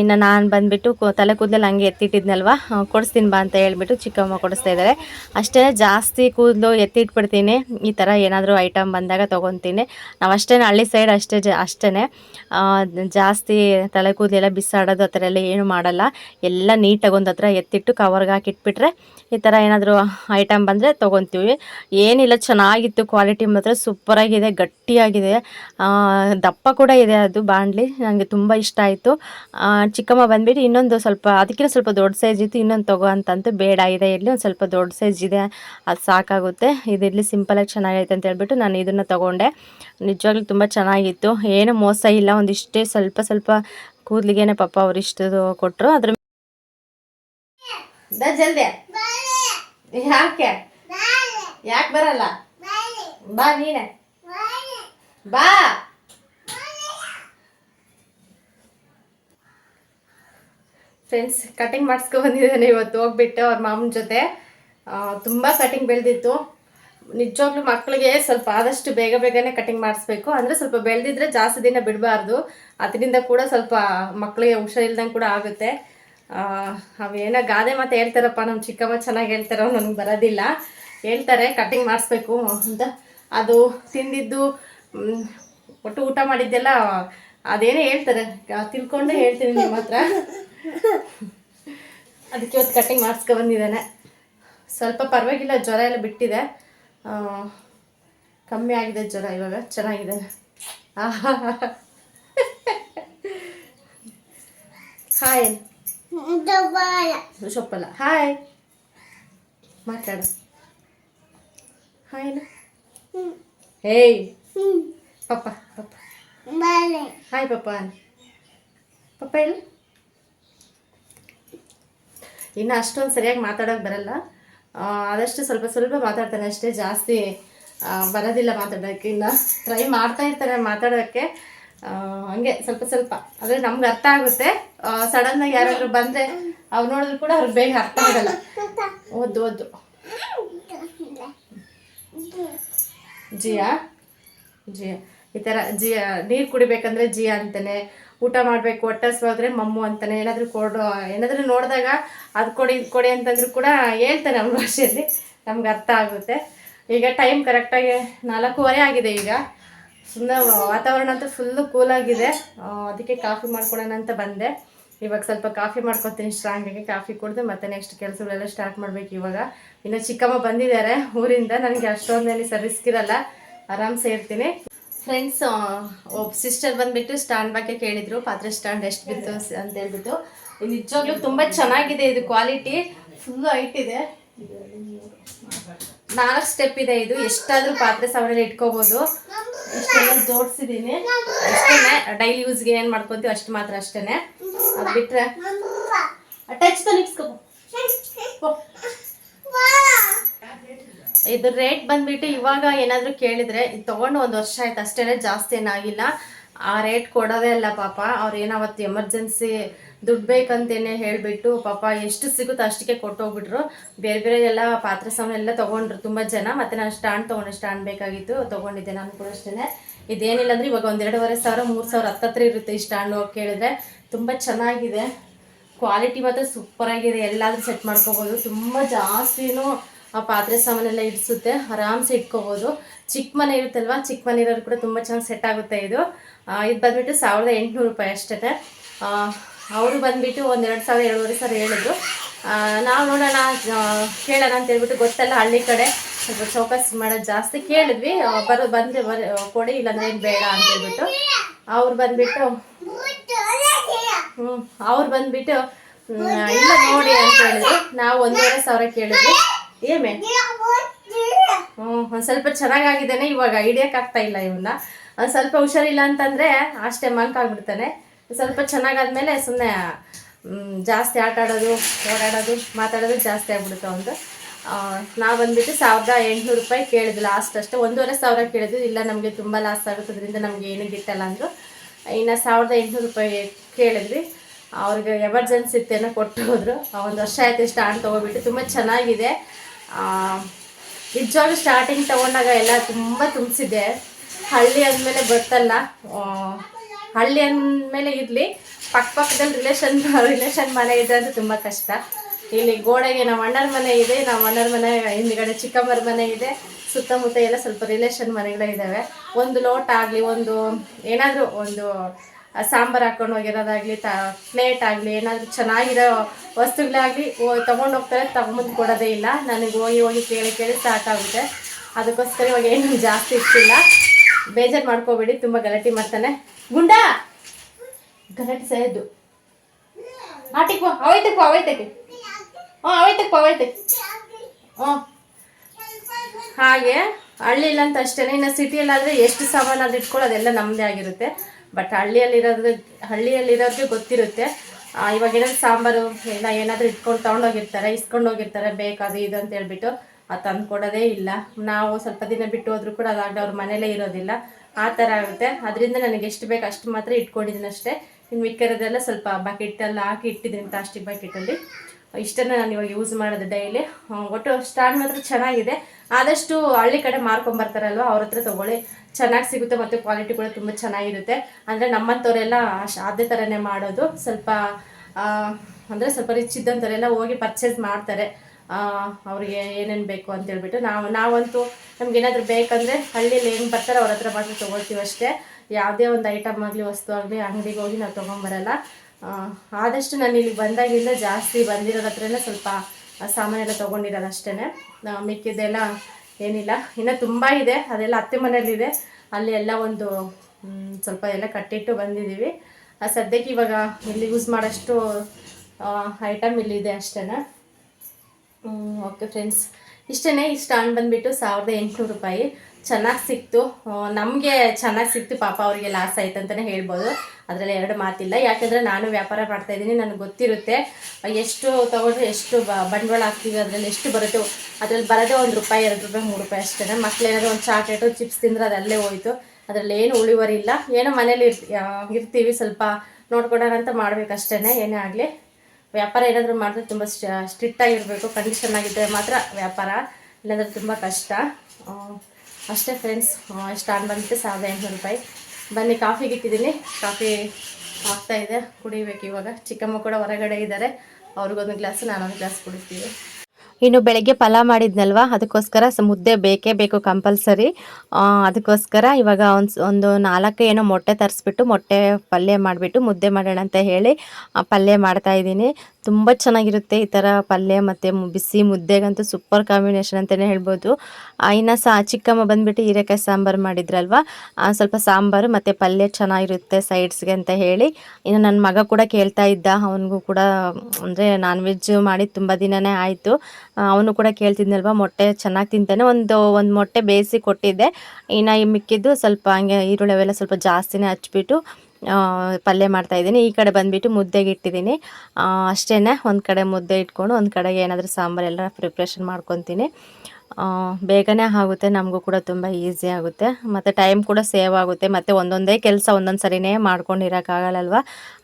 ಇನ್ನು ನಾನು ಬಂದುಬಿಟ್ಟು ತಲೆ ಕೂದಲಲ್ಲಿ ಹಂಗೆ ಎತ್ತಿಟ್ಟಿದ್ನಲ್ವ? ಕೊಡಿಸ್ತೀನಿ ಬಾ ಅಂತ ಹೇಳ್ಬಿಟ್ಟು ಚಿಕ್ಕಮ್ಮ ಕೊಡಿಸ್ತಾ ಇದ್ದಾರೆ ಅಷ್ಟೇ ಜಾಸ್ತಿ ಕೂದಲು ಎತ್ತಿಟ್ಬಿಡ್ತೀನಿ. ಈ ಥರ ಏನಾದರೂ ಐಟಮ್ ಬಂದಾಗ ತೊಗೊತೀನಿ. ನಾವು ಅಷ್ಟೇ ಹಳ್ಳಿ ಸೈಡ್ ಅಷ್ಟೇ ಜ ಅಷ್ಟೇ ಜಾಸ್ತಿ ತಲೆ ಕೂದಲೆಲ್ಲ ಬಿಸಾಡೋದು ಆ ಥರ ಎಲ್ಲ ಏನು ಮಾಡಲ್ಲ. ಎಲ್ಲ ನೀಟಾಗಿ ಒಂದು ಹತ್ರ ಎತ್ತಿಟ್ಟು ಕವರ್ಗೆ ಹಾಕಿಟ್ಬಿಟ್ರೆ ಈ ಥರ ಏನಾದರೂ ಐಟಮ್ ಬಂದರೆ ತೊಗೊತೀವಿ. ಏನಿಲ್ಲ, ಚೆನ್ನಾಗಿತ್ತು ಕ್ವಾಲಿಟಿ ಮಾತ್ರ. ಸೂಪರಾಗಿದೆ ಗಟ್ಟಿಯಾಗಿದೆ. ದಪ್ಪ ಕೂಡ ಇದೆ ಅದು ಬಾಂಡ್ಲಿ ನನಗೆ ತುಂಬ ಇಷ್ಟ ಆಯಿತು. ಚಿಕ್ಕಮ್ಮ ಬಂದ್ಬಿಟ್ಟು ಇನ್ನೊಂದು ಸ್ವಲ್ಪ ಅದಕ್ಕಿಂತ ಸ್ವಲ್ಪ ದೊಡ್ಡ ಸೈಜ್ ಇತ್ತು ಇನ್ನೊಂದು ತಗೋ ಅಂತಂತೂ ಬೇಡ ಇದೆ ಇರಲಿ ಒಂದು ಸ್ವಲ್ಪ ದೊಡ್ಡ ಸೈಜ್ ಇದೆ ಅದು ಸಾಕಾಗುತ್ತೆ. ಇದಿರಲಿ ಸಿಂಪಲಾಗಿ ಚೆನ್ನಾಗೈತೆ ಅಂತ ಹೇಳ್ಬಿಟ್ಟು ನಾನು ಇದನ್ನು ತೊಗೊಂಡೆ. ನಿಜವಾಗ್ಲೂ ತುಂಬ ಚೆನ್ನಾಗಿತ್ತು. ಏನು ಮೋಸ ಇಲ್ಲ ಒಂದಿಷ್ಟೇ ಸ್ವಲ್ಪ ಸ್ವಲ್ಪ ಕೂದಲಿಗೇನೆ ಪಾಪ ಅವ್ರು ಇಷ್ಟದು ಕೊಟ್ಟರು ಅದ್ರ ಜಲ್ದಿ. ಯಾಕೆ? ಯಾಕೆ ಬರಲ್ಲ? ಬಾ ನೀನೆ. ಬಾ. ಫ್ರೆಂಡ್ಸ್ ಕಟಿಂಗ್ ಮಾಡಿಸ್ಕೊ ಬಂದಿದ್ದಾನೆ ಇವತ್ತು. ಹೋಗ್ಬಿಟ್ಟು ಅವ್ರ ಮಾಮನ ಜೊತೆ. ತುಂಬ ಕಟಿಂಗ್ ಬೆಳೆದಿತ್ತು. ನಿಜವಾಗ್ಲೂ ಮಕ್ಕಳಿಗೆ ಸ್ವಲ್ಪ ಆದಷ್ಟು ಬೇಗ ಬೇಗನೆ ಕಟಿಂಗ್ ಮಾಡಿಸ್ಬೇಕು. ಅಂದರೆ ಸ್ವಲ್ಪ ಬೆಳೆದಿದ್ರೆ ಜಾಸ್ತಿ ದಿನ ಬಿಡಬಾರ್ದು. ಅದರಿಂದ ಕೂಡ ಸ್ವಲ್ಪ ಮಕ್ಕಳಿಗೆ ಹುಷಾರಿಲ್ದಂಗೆ ಕೂಡ ಆಗುತ್ತೆ. ಅವೇನೋ ಗಾದೆ ಮಾತು ಹೇಳ್ತಾರಪ್ಪ. ನಮ್ಮ ಚಿಕ್ಕಮ್ಮ ಚೆನ್ನಾಗಿ ಹೇಳ್ತಾರೋ ನನಗೆ ಬರೋದಿಲ್ಲ. ಹೇಳ್ತಾರೆ ಕಟಿಂಗ್ ಮಾಡಿಸ್ಬೇಕು ಅಂತ. ಅದು ತಿಂದಿದ್ದು ಒಟ್ಟು ಊಟ ಮಾಡಿದ್ದೆಲ್ಲ ಅದೇನೇ ಹೇಳ್ತಾರೆ. ತಿಳ್ಕೊಂಡೇ ಹೇಳ್ತೀನಿ ನಿಮ್ಮ ಹತ್ರ. ಅದಕ್ಕೆ ಇವತ್ತು ಕಟ್ಟಿಂಗ್ ಮಾಡಿಸ್ಕೊ ಬಂದಿದ್ದಾನೆ. ಸ್ವಲ್ಪ ಪರವಾಗಿಲ್ಲ ಜ್ವರ ಎಲ್ಲ ಬಿಟ್ಟಿದೆ. ಕಮ್ಮಿ ಆಗಿದೆ ಜ್ವರ ಇವಾಗ ಚೆನ್ನಾಗಿದೆ. ಹಾಯ್ ಸೊಪ್ಪಲ್ಲ. ಹಾಯ್ ಮಾತಾಡ. ಹಾಯ್ ಹೇಯ್ ಪಪ್ಪ ಪಪ್ಪ. ಹಾಯ್ ಪಪ್ಪ. ಪಪ್ಪ ಇಲ್ಲ ಇನ್ನು ಅಷ್ಟೊಂದು ಸರಿಯಾಗಿ ಮಾತಾಡೋಕೆ ಬರಲ್ಲ. ಆದಷ್ಟು ಸ್ವಲ್ಪ ಸ್ವಲ್ಪ ಮಾತಾಡ್ತಾನೆ ಅಷ್ಟೇ, ಜಾಸ್ತಿ ಬರೋದಿಲ್ಲ ಮಾತಾಡೋಕ್ಕೆ ಇನ್ನು ಟ್ರೈ ಮಾಡ್ತಾ ಇರ್ತಾರೆ ಮಾತಾಡೋಕ್ಕೆ ಹಂಗೆ ಸ್ವಲ್ಪ ಸ್ವಲ್ಪ. ಅಂದರೆ ನಮ್ಗೆ ಅರ್ಥ ಆಗುತ್ತೆ. ಸಡನ್ನಾಗಿ ಯಾರಾದರೂ ಬಂದರೆ ಅವ್ರು ನೋಡಿದ್ರು ಕೂಡ ಅವ್ರು ಬೇಗ ಅರ್ಥ ಆಗಲ್ಲ. ಓದ್ದು ಓದ್ದು. ಜಿಯಾ? ಜಿಯಾ. ಈ ಥರ ಜಿಯಾ, ನೀರು ಕುಡಿಬೇಕಂದ್ರೆ ಜಿಯಾ ಅಂತಾನೆ. ಊಟ ಮಾಡಬೇಕು ಹೋದ್ರೆ ಮಮ್ಮು ಅಂತಾನೆ. ಏನಾದರೂ ಕೊಡು, ಏನಾದರೂ ನೋಡಿದಾಗ ಅದು ಕೊಡಿ, ಇದು ಕೊಡಿ ಅಂತಂದ್ರೂ ಕೂಡ ಹೇಳ್ತಾನೆ ನಮ್ಮ ಭಾಷೆಯಲ್ಲಿ. ನಮ್ಗೆ ಅರ್ಥ ಆಗುತ್ತೆ. ಈಗ ಟೈಮ್ ಕರೆಕ್ಟಾಗಿ ನಾಲ್ಕೂವರೆ ಆಗಿದೆ ಈಗ. ಸುಮ್ಮನೆ ವಾತಾವರಣ ಅಂತೂ ಫುಲ್ಲು ಕೂಲಾಗಿದೆ ಅದಕ್ಕೆ ಕಾಫಿ ಮಾಡ್ಕೊಳ್ಳೋಣ ಅಂತ ಬಂದೆ. ಇವಾಗ ಸ್ವಲ್ಪ ಕಾಫಿ ಮಾಡ್ಕೊತೀನಿ ಸ್ಟ್ರಾಂಗಾಗಿ ಕಾಫಿ ಕುಡಿದು ಮತ್ತೆ ನೆಕ್ಸ್ಟ್ ಕೆಲಸಗಳೆಲ್ಲ ಸ್ಟಾರ್ಟ್ ಮಾಡ್ಬೇಕು ಇವಾಗ. ಇನ್ನು ಚಿಕ್ಕಮ್ಮ ಬಂದಿದ್ದಾರೆ ಊರಿಂದ. ನನಗೆ ಅಷ್ಟೊಂದೇನು ಸರ್ ರಿಸ್ಕ್ ಇರಲ್ಲ ಆರಾಮ್ಸೆ ಇರ್ತೀನಿ. ಫ್ರೆಂಡ್ಸ್ ಒಬ್ಬ ಸಿಸ್ಟರ್ ಬಂದ್ಬಿಟ್ಟು ಸ್ಟ್ಯಾಂಡ್ ಬಗ್ಗೆ ಕೇಳಿದ್ರು. ಪಾತ್ರೆ ಸ್ಟ್ಯಾಂಡ್ ಎಷ್ಟು ಬಿತ್ತು ಅಂತ ಹೇಳ್ಬಿಟ್ಟು. ನಿಜವಾಗ್ಲೂ ತುಂಬ ಚೆನ್ನಾಗಿದೆ ಇದು ಕ್ವಾಲಿಟಿ ಫುಲ್ ಹೈಟ್ ಇದೆ. ನಾಲ್ಕು ಸ್ಟೆಪ್ ಇದೆ ಇದು. ಎಷ್ಟಾದ್ರೂ ಪಾತ್ರೆ ಸವರಲ್ಲಿ ಇಟ್ಕೋಬಹುದು ಇಷ್ಟೆಲ್ಲ ಜೋಡಿಸಿದ್ದೀನಿ ಅಷ್ಟೇನೆ ಡೈಲಿ ಯೂಸ್ಗೆ ಏನು ಮಾಡ್ಕೊತೀವಿ ಅಷ್ಟು ಮಾತ್ರ ಅಷ್ಟೇನೆ. ಅದು ಬಿಟ್ರೆ ಟಚ್ ತನಿಸ್ಕೋ ಇದ್ರ ರೇಟ್ ಬಂದ್ಬಿಟ್ಟು ಇವಾಗ ಏನಾದರೂ ಕೇಳಿದ್ರೆ, ಇದು ತೊಗೊಂಡು ಒಂದು ವರ್ಷ ಆಯ್ತು ಅಷ್ಟೇ ಜಾಸ್ತಿ ಏನಾಗಿಲ್ಲ ಆ ರೇಟ್ ಕೊಡೋದೇ ಇಲ್ಲ ಪಾಪ. ಅವ್ರು ಏನಾವತ್ತು ಎಮರ್ಜೆನ್ಸಿ ದುಡ್ಡು ಬೇಕಂತೇನೆ ಹೇಳಿಬಿಟ್ಟು ಪಾಪ ಎಷ್ಟು ಸಿಗುತ್ತೋ ಅಷ್ಟಕ್ಕೆ ಕೊಟ್ಟೋಗ್ಬಿಟ್ರು. ಬೇರೆ ಬೇರೆ ಎಲ್ಲ ಪಾತ್ರೆ ಸಾಮಾನು ಎಲ್ಲ ತೊಗೊಂಡ್ರು ತುಂಬ ಜನ. ಮತ್ತು ನಾನು ಸ್ಟ್ಯಾಂಡ್ ತೊಗೊಂಡೆ, ಸ್ಟ್ಯಾಂಡ್ ಬೇಕಾಗಿತ್ತು, ತೊಗೊಂಡಿದ್ದೆ ನಾನು ಕೂಡ ಅಷ್ಟೇ ಇದೇನಿಲ್ಲ ಅಂದ್ರೆ ಇವಾಗ ಒಂದು ಎರಡೂವರೆ ಸಾವಿರ, ಮೂರು ಸಾವಿರ ಹತ್ತತ್ರ ಇರುತ್ತೆ ಈ ಸ್ಟ್ಯಾಂಡ್ ಹೋಗಿ ಕೇಳಿದ್ರೆ. ತುಂಬ ಚೆನ್ನಾಗಿದೆ. ಕ್ವಾಲಿಟಿ ಮಾತ್ರ ಸೂಪರ್ ಆಗಿದೆ. ಎಲ್ಲಾದ್ರೂ ಸೆಟ್ ಮಾಡ್ಕೋಬೋದು. ತುಂಬ ಜಾಸ್ತಿನೂ ಆ ಪಾತ್ರೆ ಸಾಮಾನೆಲ್ಲ ಇಡಿಸುತ್ತೆ. ಆರಾಮ್ಸೆ ಇಟ್ಕೋಬೋದು. ಚಿಕ್ಕ ಮನೆ ಇರುತ್ತಲ್ವಾ? ಚಿಕ್ಕ ಮನೆ ಇರೋರು ಕೂಡ ತುಂಬ ಚೆನ್ನಾಗಿ ಸೆಟ್ ಆಗುತ್ತೆ ಇದು. ಇದು ಬಂದ್ಬಿಟ್ಟು ಸಾವಿರದ ಎಂಟುನೂರು ರೂಪಾಯಿ ಅಷ್ಟೇ. ಅವರು ಬಂದ್ಬಿಟ್ಟು ಒಂದು ಎರಡು ಸಾವಿರ ಏಳುವರೆ ಸಾವಿರ ಹೇಳಿದ್ರು. ನಾವು ನೋಡೋಣ ಕೇಳೋಣ ಅಂತ ಹೇಳ್ಬಿಟ್ಟು ಗೊತ್ತಲ್ಲ ಹಳ್ಳಿ ಕಡೆ. ಸ್ವಲ್ಪ ಚೌಕಾಸಿ ಮಾಡೋದು ಜಾಸ್ತಿ. ಕೇಳಿದ್ವಿ ಬರೋ, ಬಂದರೆ ಬರ, ಕೊಡಿ, ಇಲ್ಲಾಂದ್ರೆ ಏನು ಬೇಡ ಅಂತ ಹೇಳ್ಬಿಟ್ಟು. ಅವ್ರು ಬಂದುಬಿಟ್ಟು ಹ್ಞೂ ಅವ್ರು ಬಂದುಬಿಟ್ಟು ಇಲ್ಲ ನೋಡಿ ಅಂತ ಹೇಳಿದ್ರು. ನಾವು ಒಂದೂವರೆ ಸಾವಿರ ಕೇಳಿದ್ವಿ. ಏಮೆ ಹ್ಮ್ ಒಂದ್ ಸ್ವಲ್ಪ ಚೆನ್ನಾಗಾಗಿದ್ದಾನೆ. ಇವಾಗ ಐಡಿಯಾಕ್ ಆಗ್ತಾ ಇಲ್ಲ ಇವನ್ನ ಒಂದ್ ಸ್ವಲ್ಪ ಹುಷಾರಿಲ್ಲ ಅಂತಂದ್ರೆ ಅಷ್ಟೇ ಮಂಕ್ ಆಗ್ಬಿಡ್ತಾನೆ. ಸ್ವಲ್ಪ ಚೆನ್ನಾಗಾದ್ಮೇಲೆ ಸುಮ್ಮನೆ ಜಾಸ್ತಿ ಆಟ ಆಡೋದು ಓಡಾಡೋದು ಮಾತಾಡೋದು ಜಾಸ್ತಿ ಆಗ್ಬಿಡುತ್ತೆ ಒಂದು ನಾವು ಬಂದ್ಬಿಟ್ಟು ಸಾವಿರದ ಎಂಟುನೂರು ರೂಪಾಯಿ ಕೇಳಿದ್ವಿ ಲಾಸ್ಟ್ ಅಷ್ಟೇ. ಒಂದೂವರೆ ಸಾವಿರ ಕೇಳಿದ್ವಿ. ಇಲ್ಲ ನಮಗೆ ತುಂಬ ಲಾಸ್ ಆಗುತ್ತೆ ಅದರಿಂದ ನಮಗೆ ಏನು ಗಿಟ್ಟಲ್ಲ ಅಂದರು. ಇನ್ನು ಸಾವಿರದ ಎಂಟುನೂರು ರೂಪಾಯಿ ಕೇಳಿದ್ವಿ. ಅವ್ರಿಗೆ ಎಮರ್ಜೆನ್ಸಿ ಇತ್ತೇನೋ ಕೊಟ್ಟು ಹೋದ್ರು. ಒಂದು ವರ್ಷ ಆಯ್ತು ಸ್ಟ್ಯಾಂಡ್ ತೊಗೊಬಿಟ್ಟು. ತುಂಬ ಚೆನ್ನಾಗಿದೆ. ನಿಜವಾಗ್ಲೂ ಸ್ಟಾರ್ಟಿಂಗ್ ತಗೊಂಡಾಗ ಎಲ್ಲ ತುಂಬ ತುಂಬಿಸಿದ್ದೆ. ಹಳ್ಳಿ ಅಂದಮೇಲೆ ಗೊತ್ತಲ್ಲ ಹಳ್ಳಿ ಅಂದಮೇಲೆ ಇರಲಿ, ಪಕ್ಕ ಪಕ್ಕದಲ್ಲಿ ರಿಲೇಷನ್ ರಿಲೇಷನ್ ಮನೆ ಇದೆ ಅಂದರೆ ತುಂಬ ಕಷ್ಟ. ಇಲ್ಲಿ ಗೋಡೆಗೆ ನಮ್ಮ ಅಣ್ಣರ ಮನೆ ಇದೆ ನಮ್ಮ ಅಣ್ಣರ ಮನೆ ಹಿಂದ್ಗಡೆ ಚಿಕ್ಕಮ್ಮರ ಮನೆ ಇದೆ, ಸುತ್ತಮುತ್ತ ಎಲ್ಲ ಸ್ವಲ್ಪ ರಿಲೇಷನ್ ಮನೆಗಳೇ ಇದ್ದಾವೆ ಒಂದು ಲೋಟ ಆಗಲಿ, ಒಂದು ಏನಾದರೂ ಒಂದು ಸಾಂಬಾರು ಹಾಕೊಂಡು ಹೋಗಿರೋದಾಗಲಿ, ತ ಪ್ಲೇಟ್ ಆಗಲಿ, ಏನಾದರೂ ಚೆನ್ನಾಗಿರೋ ವಸ್ತುಗಳಾಗಲಿ ತೊಗೊಂಡು ಹೋಗ್ತಾರೆ ತಗೊಂಬಂದು ಕೊಡೋದೇ ಇಲ್ಲ. ನನಗೆ ಹೋಗಿ ಹೋಗಿ ಕೇಳಿ ಕೇಳಿ ಸಾಕಾಗುತ್ತೆ. ಅದಕ್ಕೋಸ್ಕರ ಇವಾಗ ಏನು ಜಾಸ್ತಿ ಇಷ್ಟಿಲ್ಲ ಬೇಜಾರು ಮಾಡ್ಕೋಬೇಡಿ, ತುಂಬ ಗಲಾಟೆ ಮಾಡ್ತಾನೆ. ಗುಂಡ! ಗಲಾಟೆ ಸಹದ್ದು ಆಟಿಕ್ ಅವೈತಕ್ ಅವೈತಕ್ಕೆ ಹ್ಞೂ ಅವೈತಕ್ ಅವೈತಕ್ಕೆ ಹ್ಞೂ ಹಾಗೆ ಹಳ್ಳಿಲಿ ಅಂತ ಅಷ್ಟೇ ಇನ್ನು ಸಿಟಿಯಲ್ಲಾದರೆ ಎಷ್ಟು ಸಾಮಾನು ಅದು ಇಟ್ಕೊಳ್ಳೋದೆಲ್ಲ ನಮ್ಮದೇ ಆಗಿರುತ್ತೆ. ಬಟ್ ಹಳ್ಳಿಯಲ್ಲಿರೋದ್ರೆ ಹಳ್ಳಿಯಲ್ಲಿರೋರಿಗೆ ಗೊತ್ತಿರುತ್ತೆ. ಇವಾಗ ಏನಾದ್ರು ಸಾಂಬಾರು ಇಲ್ಲ, ಏನಾದರೂ ಇಟ್ಕೊಂಡು ತೊಗೊಂಡೋಗಿರ್ತಾರೆ ಇಸ್ಕೊಂಡು ಹೋಗಿರ್ತಾರೆ ಬೇಕಾದು ಇದು ಅಂತ ಹೇಳ್ಬಿಟ್ಟು ಅದು ತಂದು ಕೊಡೋದೇ ಇಲ್ಲ. ನಾವು ಸ್ವಲ್ಪ ದಿನ ಬಿಟ್ಟು ಹೋದ್ರೂ ಕೂಡ ಅದಾಗಲಿ ಅವ್ರ ಮನೇಲೇ ಇರೋದಿಲ್ಲ. ಆ ಥರ ಆಗುತ್ತೆ. ಅದರಿಂದ ನನಗೆ ಎಷ್ಟು ಬೇಕು ಅಷ್ಟು ಮಾತ್ರ ಇಟ್ಕೊಂಡಿದ್ದೀನಿ ಅಷ್ಟೇ. ಇನ್ನು ಮಿಕ್ಕಿರೋದೆಲ್ಲ ಸ್ವಲ್ಪ ಬಕೆಟಲ್ಲಿ ಹಾಕಿ ಇಟ್ಟಿದ್ದೀನಿ ಪ್ಲಾಸ್ಟಿಕ್ ಬಕೆಟಲ್ಲಿ ಇಷ್ಟನ್ನು ನಾನು ಇವಾಗ ಯೂಸ್ ಮಾಡೋದು ಡೈಲಿ ಒಟ್ಟು ಸ್ಟ್ಯಾಂಡ್ ಮಾತ್ರ ಚೆನ್ನಾಗಿದೆ. ಆದಷ್ಟು ಹಳ್ಳಿ ಕಡೆ ಮಾರ್ಕೊಂಬರ್ತಾರಲ್ವ ಅವ್ರ ಹತ್ರ ತೊಗೊಳ್ಳಿ. ಚೆನ್ನಾಗಿ ಸಿಗುತ್ತೆ ಮತ್ತು ಕ್ವಾಲಿಟಿ ಕೂಡ ತುಂಬ ಚೆನ್ನಾಗಿರುತ್ತೆ. ಅಂದರೆ ನಮ್ಮಂಥವರೆಲ್ಲ ಅದೇ ಥರನೇ ಮಾಡೋದು. ಸ್ವಲ್ಪ ಅಂದರೆ ಸ್ವಲ್ಪ ರಿಚ್ ಇದ್ದಂಥವರೆಲ್ಲ ಹೋಗಿ ಪರ್ಚೇಸ್ ಮಾಡ್ತಾರೆ. ಅವ್ರಿಗೆ ಏನೇನು ಬೇಕು ಅಂತ ಹೇಳ್ಬಿಟ್ಟು. ನಾವು, ನಾವಂತೂ ನಮ್ಗೇನಾದರೂ ಬೇಕಂದರೆ ಹಳ್ಳಿಯಲ್ಲಿ ಹೆಂಗೆ ಬರ್ತಾರೆ ಅವ್ರ ಹತ್ರ ಮಾತ್ರ ತೊಗೊಳ್ತೀವಿ ಅಷ್ಟೇ. ಯಾವುದೇ ಒಂದು ಐಟಮ್ ಆಗಲಿ, ವಸ್ತು ಆಗಲಿ, ಅಂಗಡಿಗೆ ಹೋಗಿ ನಾವು ತೊಗೊಂಬರಲ್ಲ. ಆದಷ್ಟು ನಾನು ಇಲ್ಲಿ ಬಂದಾಗಿಂದ ಜಾಸ್ತಿ ಬಂದಿರೋರ ಸ್ವಲ್ಪ ಸಾಮಾನೆಲ್ಲ ತೊಗೊಂಡಿರೋದು ಅಷ್ಟೇ ಮಿಕ್ಕಿದ್ದೆಲ್ಲ ಏನಿಲ್ಲ. ಇನ್ನು ತುಂಬ ಇದೆ. ಅದೆಲ್ಲ ಅತ್ತೆ ಮನೆಯಲ್ಲಿದೆ ಅಲ್ಲಿ ಎಲ್ಲ ಒಂದು ಸ್ವಲ್ಪ ಎಲ್ಲ ಕಟ್ಟಿಟ್ಟು ಬಂದಿದ್ದೀವಿ. ಸದ್ಯಕ್ಕೆ ಇವಾಗ ಇಲ್ಲಿ ಯೂಸ್ ಮಾಡೋಷ್ಟು ಐಟಮ್ ಇಲ್ಲಿದೆ ಅಷ್ಟೇ ಓಕೆ ಫ್ರೆಂಡ್ಸ್ ಇಷ್ಟೇ ಈ ಸ್ಟ್ಯಾಂಡ್ ಬಂದುಬಿಟ್ಟು ಸಾವಿರದ ಎಂಟುನೂರು ರೂಪಾಯಿ. ಚೆನ್ನಾಗಿ ಸಿಕ್ತು. ನಮಗೆ ಚೆನ್ನಾಗಿ ಸಿಕ್ತು ಪಾಪ ಅವರಿಗೆ ಲಾಸ್ ಆಯ್ತು ಅಂತಲೇ ಹೇಳ್ಬೋದು. ಅದರಲ್ಲಿ ಎರಡು ಮಾತಿಲ್ಲ. ಯಾಕೆಂದರೆ ನಾನು ವ್ಯಾಪಾರ ಮಾಡ್ತಾ ಇದ್ದೀನಿ, ನನಗೆ ಗೊತ್ತಿರುತ್ತೆ. ಎಷ್ಟು ತೊಗೊಂಡ್ರೆ ಎಷ್ಟು ಬಂಡವಾಳ ಹಾಕ್ತೀವಿ, ಅದರಲ್ಲಿ ಎಷ್ಟು ಬರುತ್ತೆ. ಅದರಲ್ಲಿ ಬರೋದೇ ಒಂದು ರೂಪಾಯಿ, ಎರಡು ರೂಪಾಯಿ, ಮೂರು ರೂಪಾಯಿ ಅಷ್ಟೇ ಮಕ್ಕಳೇನಾದರೂ ಒಂದು ಚಾಕ್ಲೇಟು, ಚಿಪ್ಸ್ ತಿಂದರೆ ಅದಲ್ಲೇ ಹೋಯಿತು. ಅದರಲ್ಲಿ ಏನು ಉಳಿವರಿ ಇಲ್ಲ. ಏನೋ ಮನೇಲಿ ಇರ್ತೀವಿ ಸ್ವಲ್ಪ ನೋಡ್ಕೊಡೋಣ ಅಂತ ಮಾಡಬೇಕಷ್ಟೇ ಏನೇ ಆಗಲಿ. ವ್ಯಾಪಾರ ಏನಾದರೂ ಮಾಡಿದ್ರೆ ತುಂಬ ಸ್ಟ್ರಿಕ್ಟಾಗಿರಬೇಕು ಕಂಡೀಷನ್ ಆಗಿದ್ದರೆ ಮಾತ್ರ ವ್ಯಾಪಾರ. ಇಲ್ಲಾಂದರೆ ತುಂಬ ಕಷ್ಟ. ಅಷ್ಟೇ ಫ್ರೆಂಡ್ಸ್ ಇಷ್ಟಾನ್ ಬಂದಿತ್ತು ಸಾವಿರದ ಎಂಟುನೂರು ರೂಪಾಯಿ. ಬನ್ನಿ ಕಾಫಿಗೆ ಇಟ್ಟಿದ್ದೀನಿ ಕಾಫಿ ಆಗ್ತಾಯಿದೆ ಕುಡಿಬೇಕು ಇವಾಗ. ಚಿಕ್ಕಮ್ಮ ಕೂಡ ಹೊರಗಡೆ ಇದ್ದಾರೆ. ಅವ್ರಿಗೊಂದು ಗ್ಲಾಸ್ ನಾನೊಂದು ಗ್ಲಾಸ್ ಕುಡಿತೀವಿ ಇನ್ನು ಬೆಳಗ್ಗೆ ಪಲಾವ್ ಮಾಡಿದ್ನಲ್ವಾ? ಅದಕ್ಕೋಸ್ಕರ ಮುದ್ದೆ ಬೇಕೇ ಬೇಕು ಕಂಪಲ್ಸರಿ ಅದಕ್ಕೋಸ್ಕರ ಇವಾಗ ಒಂದು ಒಂದು ನಾಲ್ಕು ಏನೋ ಮೊಟ್ಟೆ ತರಿಸ್ಬಿಟ್ಟು ಮೊಟ್ಟೆ ಪಲ್ಯ ಮಾಡಿಬಿಟ್ಟು ಮುದ್ದೆ ಮಾಡೋಣ ಅಂತ ಹೇಳಿ ಪಲ್ಯ ಮಾಡ್ತಾ ಇದ್ದೀನಿ. ತುಂಬ ಚೆನ್ನಾಗಿರುತ್ತೆ ಈ ಥರ ಪಲ್ಯ ಮತ್ತು ಬಿಸಿ ಮುದ್ದೆಗಂತೂ ಸೂಪರ್ ಕಾಂಬಿನೇಷನ್ ಅಂತಲೇ ಹೇಳ್ಬೋದು. ಇನ್ನು ಸಹ ಚಿಕ್ಕಮ್ಮ ಬಂದುಬಿಟ್ಟು ಹೀರೆಕಾಯಿ ಸಾಂಬಾರು ಮಾಡಿದ್ರಲ್ವಾ? ಸ್ವಲ್ಪ ಸಾಂಬಾರು ಮತ್ತು ಪಲ್ಯ ಚೆನ್ನಾಗಿರುತ್ತೆ ಸೈಡ್ಸ್ಗೆ ಅಂತ ಹೇಳಿ. ಇನ್ನು ನನ್ನ ಮಗ ಕೂಡ ಕೇಳ್ತಾ ಇದ್ದ, ಅವನಿಗೂ ಕೂಡ, ಅಂದರೆ ನಾನ್ ವೆಜ್ ಮಾಡಿ ತುಂಬ ದಿನವೇ ಆಯಿತು. ಅವನು ಕೂಡ ಕೇಳ್ತಿದ್ನಲ್ವಾ, ಮೊಟ್ಟೆ ಚೆನ್ನಾಗಿ ತಿಂತಾನೆ, ಒಂದು ಒಂದು ಮೊಟ್ಟೆ ಬೇಯಿಸಿ ಕೊಟ್ಟಿದ್ದೆ. ಇನ್ನು ಈ ಮಿಕ್ಕಿದ್ದು ಸ್ವಲ್ಪ ಹಂಗೆ ಈರುಳ್ಳಿ ಅವೆಲ್ಲ ಸ್ವಲ್ಪ ಜಾಸ್ತಿನೇ ಹಚ್ಚಿಬಿಟ್ಟು ಪಲ್ಯ ಮಾಡ್ತಾ ಇದ್ದೀನಿ. ಈ ಕಡೆ ಬಂದುಬಿಟ್ಟು ಮುದ್ದೆಗೆ ಇಟ್ಟಿದ್ದೀನಿ. ಅಷ್ಟೇ ಒಂದು ಕಡೆ ಮುದ್ದೆ ಇಟ್ಕೊಂಡು, ಒಂದು ಕಡೆಗೆ ಏನಾದರೂ ಸಾಂಬಾರೆಲ್ಲ ಪ್ರಿಪ್ರೇಷನ್ ಮಾಡ್ಕೊತೀನಿ. ಬೇಗನೆ ಆಗುತ್ತೆ, ನಮಗೂ ಕೂಡ ತುಂಬ ಈಸಿ ಆಗುತ್ತೆ. ಮತ್ತು ಟೈಮ್ ಕೂಡ ಸೇವ್ ಆಗುತ್ತೆ. ಮತ್ತು ಒಂದೊಂದೇ ಕೆಲಸ ಒಂದೊಂದು ಸರಿನೇ ಮಾಡ್ಕೊಂಡಿರೋಕ್ಕಾಗಲ್ಲಲ್ವ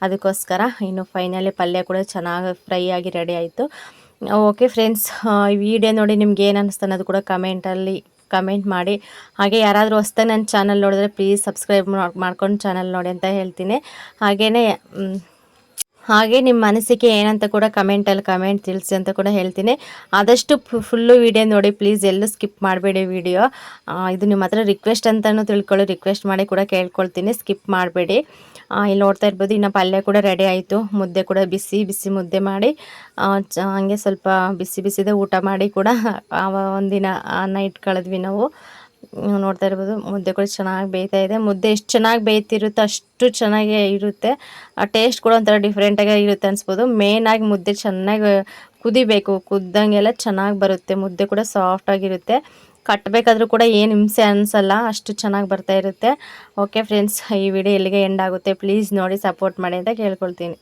ಅದಕ್ಕೋಸ್ಕರ ಇನ್ನು ಫೈನಲಿ ಪಲ್ಯ ಕೂಡ ಚೆನ್ನಾಗಿ ಫ್ರೈ ಆಗಿ ರೆಡಿ ಆಯಿತು. ಓಕೆ ಫ್ರೆಂಡ್ಸ್ ಈ ವಿಡಿಯೋ ನೋಡಿ ನಿಮ್ಗೆ ಏನು ಅನ್ನಿಸ್ತು ಅನ್ನೋದು ಕೂಡ ಕಮೆಂಟಲ್ಲಿ ಕಮೆಂಟ್ ಮಾಡಿ. ಹಾಗೆ ಯಾರಾದರೂ ಹೊಸ್ದಾಗಿ ನನ್ನ ಚಾನಲ್ ನೋಡಿದ್ರೆ ಪ್ಲೀಸ್ ಸಬ್ಸ್ಕ್ರೈಬ್ ಮಾಡ್ಕೊಂಡು ಚಾನಲ್ ನೋಡಿ ಅಂತ ಹೇಳ್ತೀನಿ. ಹಾಗೆಯೇ ಹಾಗೆ ನಿಮ್ಮ ಅನಿಸಿಕೆ ಏನಂತ ಕೂಡ ಕಮೆಂಟಲ್ಲಿ ಕಮೆಂಟ್ ತಿಳಿಸಿ ಅಂತ ಕೂಡ ಹೇಳ್ತೀನಿ. ಆದಷ್ಟು ಫುಲ್ಲು ವಿಡಿಯೋ ನೋಡಿ ಪ್ಲೀಸ್ ಎಲ್ಲೂ ಸ್ಕಿಪ್ ಮಾಡಬೇಡಿ ವಿಡಿಯೋ ಇದು ನಿಮ್ಮ ಹತ್ರ ರಿಕ್ವೆಸ್ಟ್ ಅಂತಲೂ ತಿಳ್ಕೊಳ್ಳಿ. ರಿಕ್ವೆಸ್ಟ್ ಮಾಡಿ ಕೂಡ ಕೇಳ್ಕೊಳ್ತೀನಿ. ಸ್ಕಿಪ್ ಮಾಡಬೇಡಿ. ಇಲ್ಲಿ ನೋಡ್ತಾ ಇರ್ಬೋದು, ಇನ್ನು ಪಲ್ಯ ಕೂಡ ರೆಡಿ ಆಯಿತು. ಮುದ್ದೆ ಕೂಡ ಬಿಸಿ ಬಿಸಿ ಮುದ್ದೆ ಮಾಡಿ ಹಾಗೆ ಸ್ವಲ್ಪ ಬಿಸಿ ಬಿಸಿದೆ ಊಟ ಮಾಡಿ ಕೂಡ ಆ, ಒಂದಿನ ನೈಟ್ ಕಳೆದ್ವಿ ನಾವು. ನೀವು ನೋಡ್ತಾ ಇರ್ಬೋದು, ಮುದ್ದೆ ಕೂಡ ಚೆನ್ನಾಗಿ ಬೇಯ್ತಾ ಇದೆ. ಮುದ್ದೆ ಎಷ್ಟು ಚೆನ್ನಾಗಿ ಬೇಯ್ತಿರುತ್ತೋ, ಅಷ್ಟು ಚೆನ್ನಾಗಿ ಇರುತ್ತೆ. ಆ ಟೇಸ್ಟ್ ಕೂಡ ಒಂಥರ ಡಿಫ್ರೆಂಟಾಗಿ ಇರುತ್ತೆ ಅನಿಸ್ಬೋದು. ಮೇಯ್ನಾಗಿ ಮುದ್ದೆ ಚೆನ್ನಾಗಿ ಕುದಿಬೇಕು, ಕುದ್ದಂಗೆಲ್ಲ ಚೆನ್ನಾಗಿ ಬರುತ್ತೆ. ಮುದ್ದೆ ಕೂಡ ಸಾಫ್ಟಾಗಿರುತ್ತೆ ಕಟ್ಟಬೇಕಾದ್ರೂ ಕೂಡ ಏನು ಹಿಂಸೆ ಅನಿಸಲ್ಲ, ಅಷ್ಟು ಚೆನ್ನಾಗಿ ಬರ್ತಾ ಇರುತ್ತೆ. ಓಕೆ ಫ್ರೆಂಡ್ಸ್ ಈ ವಿಡಿಯೋ ಎಲ್ಲಿಗೆ ಎಂಡ್ ಆಗುತ್ತೆ. ಪ್ಲೀಸ್ ನೋಡಿ ಸಪೋರ್ಟ್ ಮಾಡಿ ಅಂತ ಕೇಳ್ಕೊಳ್ತೀನಿ.